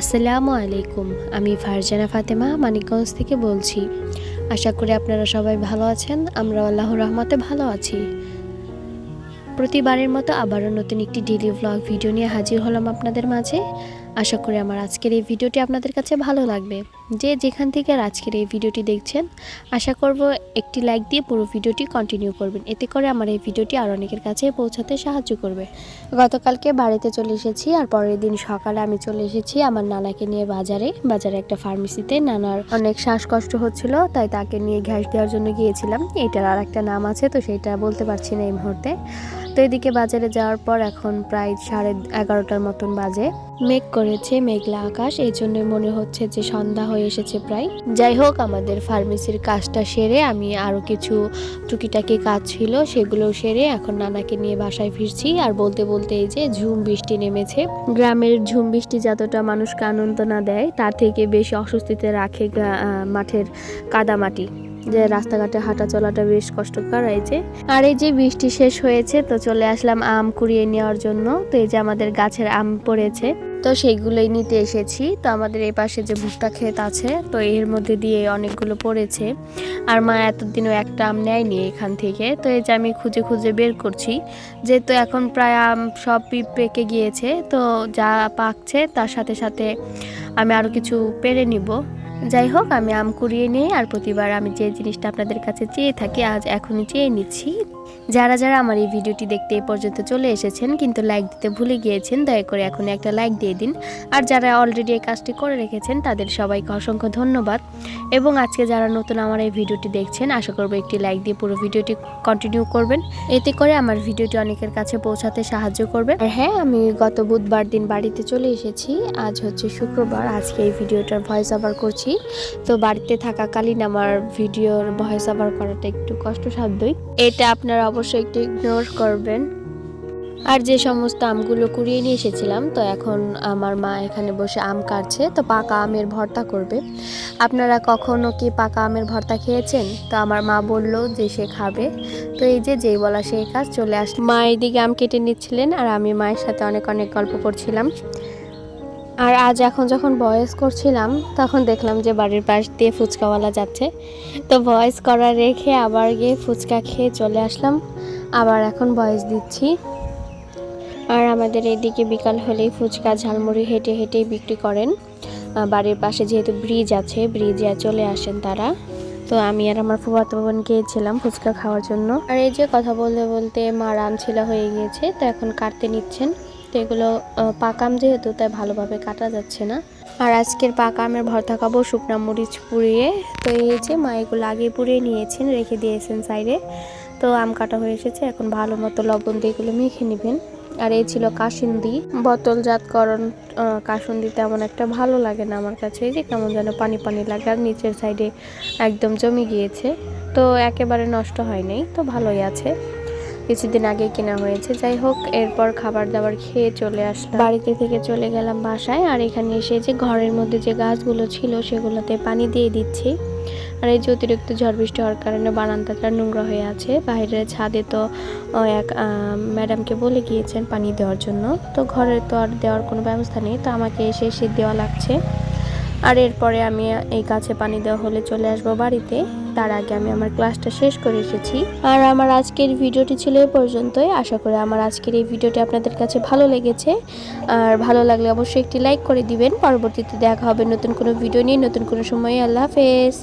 আসসালামু আলাইকুম, আমি ফারজানা ফাতেমা, মানিকগঞ্জ থেকে বলছি। আশা করি আপনারা সবাই ভালো আছেন আমরা আল্লাহ রহমতে ভালো আছি। প্রতিবারের মতো আবারও নতুন একটি ডেলি ভ্লগ ভিডিও নিয়ে হাজির হলাম আপনাদের মাঝে। আশা করি আমার আজকের এই ভিডিওটি আপনাদের কাছে ভালো লাগবে। যে যেখান থেকে আজকের এই ভিডিওটি দেখছেন, আশা করব একটি লাইক দিয়ে পুরো ভিডিওটি কন্টিনিউ করবেন। এতে করে আমার এই ভিডিওটি আর অনেকের কাছে পৌঁছাতে সাহায্য করবে। গতকালকে বাড়িতে চলে এসেছি আর পরের দিন সকালে আমি চলে এসেছি আমার নানাকে নিয়ে বাজারে। বাজারে একটা ফার্মেসিতে নানার অনেক শ্বাসকষ্ট হচ্ছিল, তাই তাকে নিয়ে ঘ্যাস দেওয়ার জন্য গিয়েছিলাম। এটার আর একটা নাম আছে, তো সেটা বলতে পারছি না এই মুহূর্তে। তো এদিকে বাজারে যাওয়ার পর এখন প্রায় সাড়ে এগারোটার মতন বাজে। মেঘ করেছে মেঘলা আকাশ, এই জন্য মনে হচ্ছে যে সন্ধ্যা হয়ে এসেছে প্রায়। যাই হোক, আমাদের ফার্মেসির কাজটা সেরে আমি আরও কিছু টুকিটাকি কাজ ছিল, সেগুলো সেরে এখন নানাকে নিয়ে বাসায় ফিরছি। আর বলতে বলতে এই যে ঝুম বৃষ্টি নেমেছে। গ্রামের ঝুম বৃষ্টি যতটা মানুষকে আনন্দ না দেয়, তার থেকে বেশি অস্বস্তিতে রাখে মাঠের কাদামাটি। যে রাস্তাঘাটে হাঁটা চলাটা বেশ কষ্টকর যে। আর এই যে বৃষ্টি শেষ হয়েছে, তো চলে আসলাম আম কুড়িয়ে নেওয়ার জন্য। তো এই যে আমাদের গাছের আম পড়েছে, তো সেইগুলোই নিতে এসেছি। তো আমাদের এই পাশে যে ভুট্টা ক্ষেত আছে, তো এর মধ্যে দিয়ে অনেকগুলো পড়েছে। আর মা এতদিনও একটা আম নেয়নি এখান থেকে। তো এই যে আমি খুঁজে খুঁজে বের করছি, যেহেতু এখন প্রায় আম সব পেকে গিয়েছে, তো যা পাকছে তার সাথে সাথে আমি আরও কিছু পেরে নিব। যাই হোক, আমি আম কুড়িয়ে নিই আর প্রতিবার আমি যে জিনিসটা আপনাদের কাছে চেয়ে থাকি, আজ এখনই চেয়ে নিচ্ছি। যারা যারা আমার এই ভিডিওটি দেখতে এই পর্যন্ত চলে এসেছেন, কিন্তু লাইক দিতে ভুলে গিয়েছেন, দয়া করে এখন একটা লাইক দিয়ে দিন। আর যারা অলরেডি এই কাজটি করে রেখেছেন, তাদের সবাইকে অসংখ্য ধন্যবাদ। এবং আজকে যারা নতুন আমার এই ভিডিওটি দেখছেন, আশা করব একটি লাইক দিয়ে পুরো ভিডিওটি কন্টিনিউ করবেন। এতে করে আমার ভিডিওটি অনেকের কাছে পৌঁছাতে সাহায্য করবে। আর হ্যাঁ আমি গত বুধবার দিন বাড়িতে চলে এসেছি। আজ হচ্ছে শুক্রবার, আজকে এই ভিডিওটার ভয়েস ওভার করছি। তো বাড়িতে থাকাকালীন আমার ভিডিওর ভয়েস ওভার করাটা একটু কষ্টসাধ্যই। এটা আপনারা অবশ্যই একটু ইগনোর করবেন। আর যে সমস্ত আমগুলো কুড়িয়ে নিয়ে এসেছিলাম, তো এখন আমার মা এখানে বসে আম কাটছে, তো পাকা আমের ভর্তা করবে। আপনারা কখনো কি পাকা আমের ভর্তা খেয়েছেন? তো আমার মা বলল যে সে খাবে। তো এই যে, যেই বলা সেই কাজ চলে আস মা এদিকে আম কেটে নিচ্ছিলেন, আর আমি মায়ের সাথে অনেক অনেক গল্প করছিলাম। আর আজ এখন যখন ভয়েস করছিলাম, তখন দেখলাম যে বাড়ির পাশ দিয়ে ফুচকাওয়ালা যাচ্ছে। তো ভয়েস করা রেখে আবার গিয়ে ফুচকা খেয়ে চলে আসলাম। আবার এখন ভয়েস দিচ্ছি। আর আমাদের এদিকে বিকাল হলেই ফুচকা ঝালমুড়ি হেঁটে হেঁটেই বিক্রি করেন। বাড়ির পাশে যেহেতু ব্রিজ আছে ব্রিজে চলে আসেন তারা। তো আমি আর আমার ফুফাতো বোন গিয়েছিলাম ফুচকা খাওয়ার জন্য। আর এই যে কথা বলতে বলতে মা রামছিলা হয়ে গিয়েছে, তো এখন কাটতে নিচ্ছেন। তো এগুলো পাকাম যেহেতু তাই ভালোভাবে কাটা যাচ্ছে না। আর আজকের পাকা আমের ভর্তা খাব শুকনা মরিচ পুড়িয়ে। তো এই যে মা এগুলো আগে পুড়িয়ে নিয়েছেন রেখে দিয়েছেন সাইডে। তো আম কাটা হয়ে এসেছে এখন ভালো মতো লবণ দিয়ে এগুলো মেখে নেবেন। আর এই ছিল কাসুন্দি। বোতলজাতকরণ আহ, কাসুন্দি তেমন একটা ভালো লাগে না আমার কাছে। যে কেমন যেন পানি পানি লাগে আর নিচের সাইডে একদম জমে গিয়েছে। তো একেবারে নষ্ট হয় নাই তো ভালোই আছে। কিছুদিন আগে কেনা হয়েছে। যাই হোক, এরপর খাবার দাবার খেয়ে চলে আসলাম। বাড়িতে থেকে চলে গেলাম বাসায় আর এখানে এসে যে ঘরের মধ্যে যে গাছগুলো ছিল, সেগুলোতে পানি দিয়ে দিচ্ছি। আর এই যে অতিরিক্ত ঝড় বৃষ্টি হওয়ার কারণে বারান্দাটা নোংরা হয়ে আছে। বাইরের ছাদে তো এক ম্যাডামকে বলে গিয়েছেন পানি দেওয়ার জন্য। তো ঘরে তো আর দেওয়ার কোনো ব্যবস্থা নেই। তো আমাকে এসে এসে দেওয়া লাগছে। আর এরপরে আমি এই গাছে পানি দেওয়া হলে চলে আসব বাড়িতে। তার আগে আমি আমার ক্লাসটা শেষ করে এসেছি। আর আমার আজকের ভিডিওটি ছিল এ পর্যন্তই। আশা করি আমার আজকের এই ভিডিওটি আপনাদের কাছে ভালো লেগেছে। আর ভালো লাগলে অবশ্যই একটি লাইক করে দিবেন। পরবর্তীতে দেখা হবে নতুন কোনো ভিডিও নিয়ে, নতুন কোনো সময়ে। আল্লাহ হাফেজ।